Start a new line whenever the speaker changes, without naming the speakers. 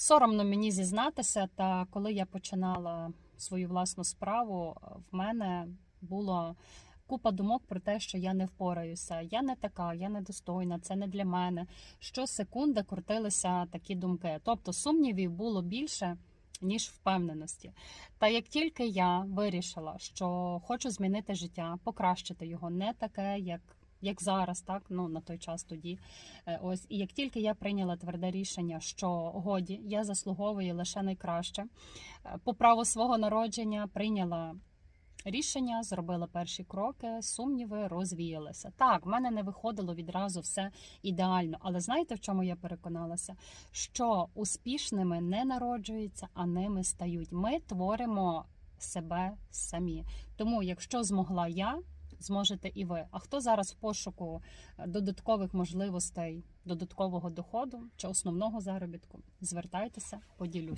Соромно мені зізнатися, та коли я починала свою власну справу, в мене було купа думок про те, що я не впораюся. Я не така, я недостойна, це не для мене. Щосекунди крутилися такі думки. Тобто сумнівів було більше. Ніж впевненості. Та як тільки я вирішила, що хочу змінити життя, покращити його, не таке, як, як зараз, так ну на той час тоді. Е, Ось і як тільки я прийняла тверде рішення, що годі я заслуговую лише найкраще, е, по праву свого народження прийняла рішення, зробила перші кроки, сумніви розвіялися. Так, в мене не виходило відразу все ідеально, але знаєте, в чому я переконалася? Що успішними не народжуються, а ними стають. Ми творимо себе самі. Тому, якщо змогла я. Зможете і ви. А хто зараз в пошуку е, додаткових можливостей, додаткового доходу чи основного заробітку? Звертайтеся, поділюсь.